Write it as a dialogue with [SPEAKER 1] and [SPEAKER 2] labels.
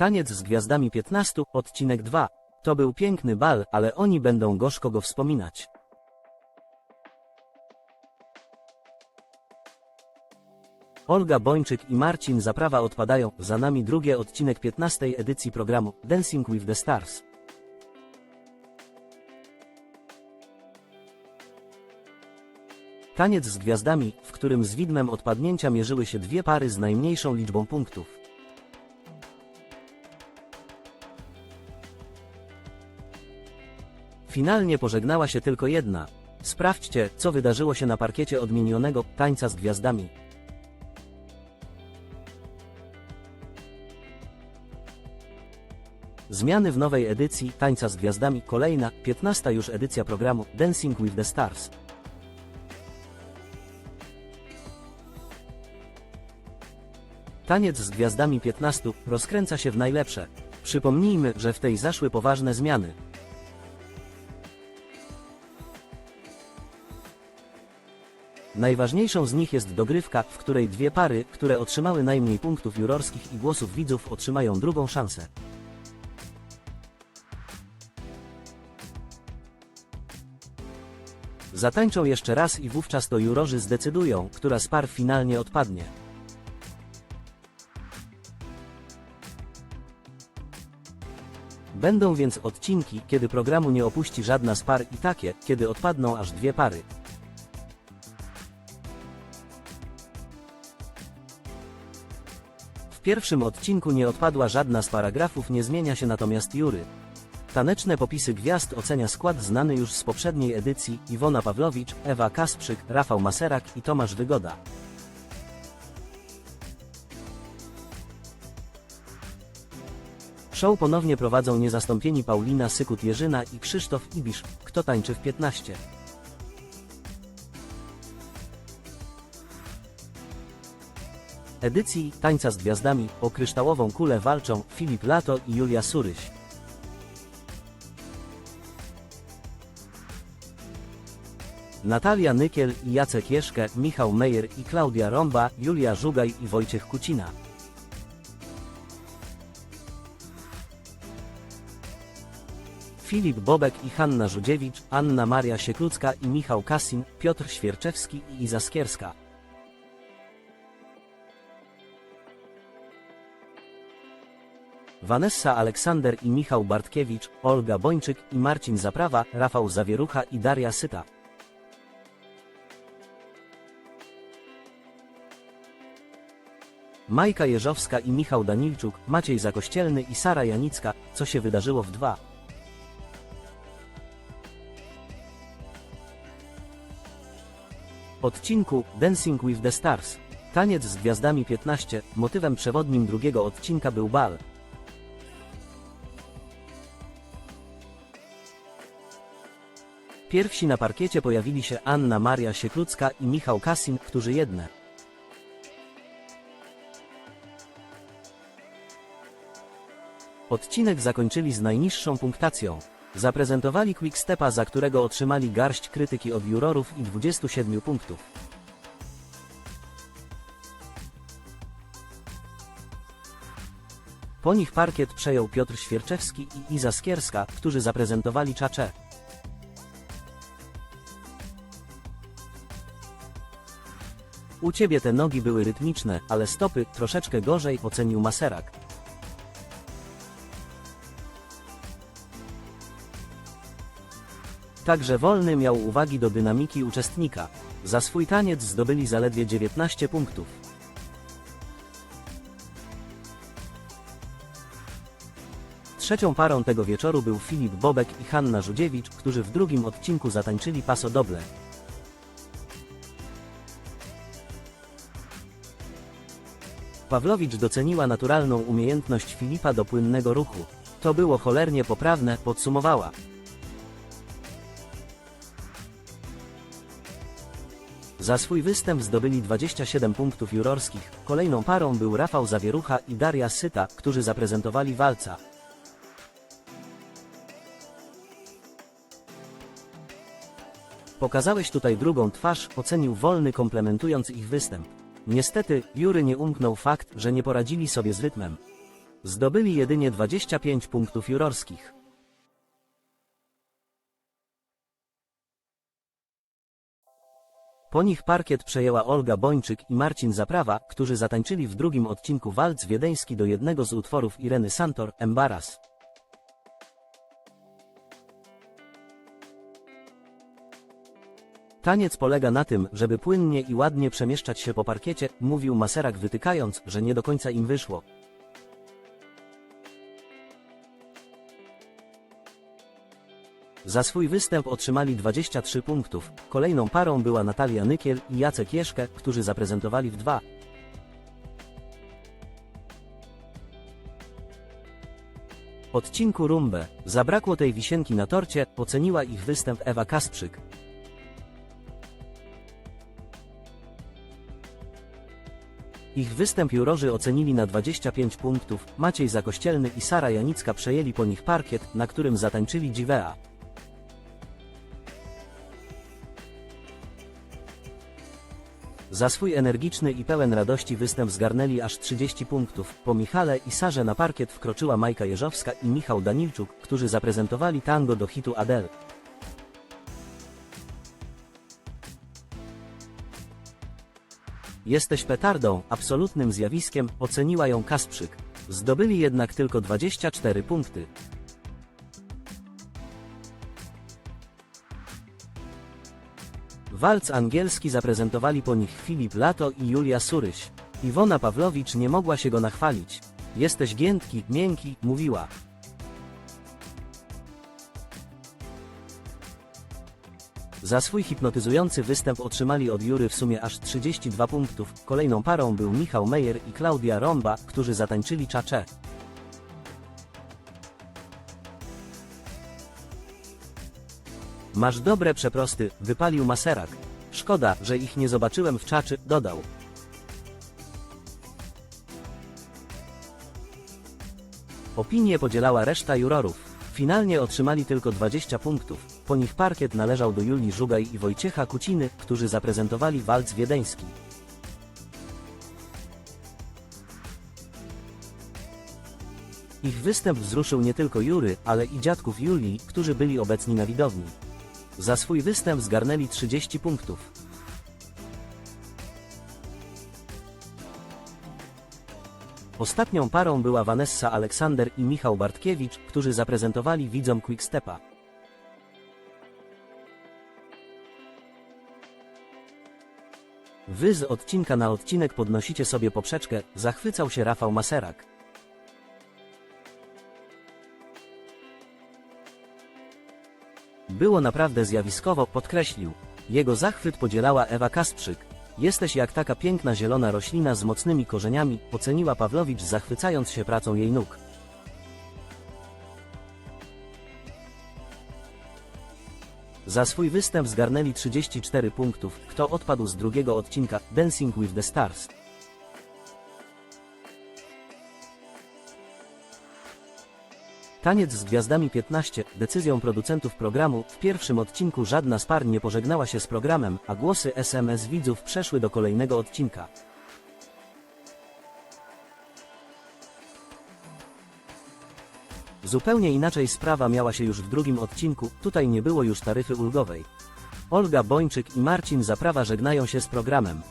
[SPEAKER 1] Taniec z gwiazdami 15, odcinek 2. To był piękny bal, ale oni będą gorzko go wspominać. Olga Bończyk i Marcin Zaprawa odpadają, za nami drugi odcinek 15 edycji programu Dancing with the Stars. Taniec z gwiazdami, w którym z widmem odpadnięcia mierzyły się dwie pary z najmniejszą liczbą punktów. Finalnie pożegnała się tylko jedna. Sprawdźcie, co wydarzyło się na parkiecie odmienionego tańca z gwiazdami. Zmiany w nowej edycji Tańca z Gwiazdami, kolejna, 15 już edycja programu Dancing with the Stars. Taniec z Gwiazdami 15 rozkręca się w najlepsze. Przypomnijmy, że w tej zaszły poważne zmiany. Najważniejszą z nich jest dogrywka, w której dwie pary, które otrzymały najmniej punktów jurorskich i głosów widzów otrzymają drugą szansę. Zatańczą jeszcze raz i wówczas to jurorzy zdecydują, która z par finalnie odpadnie. Będą więc odcinki, kiedy programu nie opuści żadna z par i takie, kiedy odpadną aż dwie pary. W pierwszym odcinku nie odpadła żadna z paragrafów, nie zmienia się natomiast jury. Taneczne popisy gwiazd ocenia skład znany już z poprzedniej edycji Iwona Pawlowicz, Ewa Kasprzyk, Rafał Maserak i Tomasz Wygoda. Show ponownie prowadzą niezastąpieni Paulina Sykut-Jerzyna i Krzysztof Ibisz, kto tańczy w 15. Edycji Tańca z Gwiazdami o kryształową kulę walczą Filip Lato i Julia Suryś. Natalia Nykiel i Jacek Jeszkę, Michał Mejer i Klaudia Rąba, Julia Żugaj i Wojciech Kucina. Filip Bobek i Hanna Żudziewicz, Anna Maria Sieklucka i Michał Kasin, Piotr Świerczewski i Iza Skierska. Vanessa Aleksander i Michał Bartkiewicz, Olga Bończyk i Marcin Zaprawa, Rafał Zawierucha i Daria Syta. Majka Jeżowska i Michał Danilczuk, Maciej Zakościelny i Sara Janicka, co się wydarzyło w 2. Odcinku Dancing with the Stars. Taniec z gwiazdami 15, motywem przewodnim drugiego odcinka był bal. Pierwsi na parkiecie pojawili się Anna Maria Sieklucka i Michał Kasin, którzy jedne. Odcinek zakończyli z najniższą punktacją. Zaprezentowali Quickstepa, za którego otrzymali garść krytyki od jurorów i 27 punktów. Po nich parkiet przejął Piotr Świerczewski i Iza Skierska, którzy zaprezentowali czacze. U ciebie te nogi były rytmiczne, ale stopy troszeczkę gorzej ocenił Maserak. Także wolny miał uwagi do dynamiki uczestnika. Za swój taniec zdobyli zaledwie 19 punktów. Trzecią parą tego wieczoru był Filip Bobek i Hanna Żudziewicz, którzy w drugim odcinku zatańczyli paso doble. Pawlowicz doceniła naturalną umiejętność Filipa do płynnego ruchu. To było cholernie poprawne, podsumowała. Za swój występ zdobyli 27 punktów jurorskich. Kolejną parą był Rafał Zawierucha i Daria Syta, którzy zaprezentowali walca. Pokazałeś tutaj drugą twarz, ocenił Wolny komplementując ich występ. Niestety, Jury nie umknął fakt, że nie poradzili sobie z rytmem. Zdobyli jedynie 25 punktów jurorskich. Po nich parkiet przejęła Olga Bończyk i Marcin Zaprawa, którzy zatańczyli w drugim odcinku walc wiedeński do jednego z utworów Ireny Santor, Embaras. Taniec polega na tym, żeby płynnie i ładnie przemieszczać się po parkiecie, mówił Maserak wytykając, że nie do końca im wyszło. Za swój występ otrzymali 23 punktów. Kolejną parą była Natalia Nykiel i Jacek Jeszkę, którzy zaprezentowali w dwa. Odcinku Rumbę. Zabrakło tej wisienki na torcie, oceniła ich występ Ewa Kasprzyk. Ich występ jurorzy ocenili na 25 punktów, Maciej Zakościelny i Sara Janicka przejęli po nich parkiet, na którym zatańczyli Dziwea. Za swój energiczny i pełen radości występ zgarnęli aż 30 punktów. Po Michale i Sarze na parkiet wkroczyła Majka Jeżowska i Michał Danilczuk, którzy zaprezentowali tango do hitu Adele. Jesteś petardą, absolutnym zjawiskiem, oceniła ją Kasprzyk. Zdobyli jednak tylko 24 punkty. Walc angielski zaprezentowali po nich Filip Lato i Julia Suryś. Iwona Pawlowicz nie mogła się go nachwalić. Jesteś giętki, miękki, mówiła. Za swój hipnotyzujący występ otrzymali od Jury w sumie aż 32 punktów. Kolejną parą był Michał Meyer i Klaudia Romba, którzy zatańczyli czacze. Masz dobre przeprosty, wypalił Maserak. Szkoda, że ich nie zobaczyłem w czaczy, dodał. Opinię podzielała reszta jurorów. Finalnie otrzymali tylko 20 punktów. Po nich parkiet należał do Julii Żugaj i Wojciecha Kuciny, którzy zaprezentowali walc wiedeński. Ich występ wzruszył nie tylko Jury, ale i dziadków Julii, którzy byli obecni na widowni. Za swój występ zgarnęli 30 punktów. Ostatnią parą była Vanessa Aleksander i Michał Bartkiewicz, którzy zaprezentowali widzom Quickstepa. Wy z odcinka na odcinek podnosicie sobie poprzeczkę, zachwycał się Rafał Maserak. Było naprawdę zjawiskowo, podkreślił. Jego zachwyt podzielała Ewa Kasprzyk. Jesteś jak taka piękna zielona roślina z mocnymi korzeniami, oceniła Pawlowicz zachwycając się pracą jej nóg. Za swój występ zgarnęli 34 punktów, kto odpadł z drugiego odcinka Dancing with the Stars. Taniec z Gwiazdami 15, decyzją producentów programu, w pierwszym odcinku żadna z par nie pożegnała się z programem, a głosy SMS widzów przeszły do kolejnego odcinka. Zupełnie inaczej sprawa miała się już w drugim odcinku, tutaj nie było już taryfy ulgowej. Olga Bończyk i Marcin Zaprawa żegnają się z programem.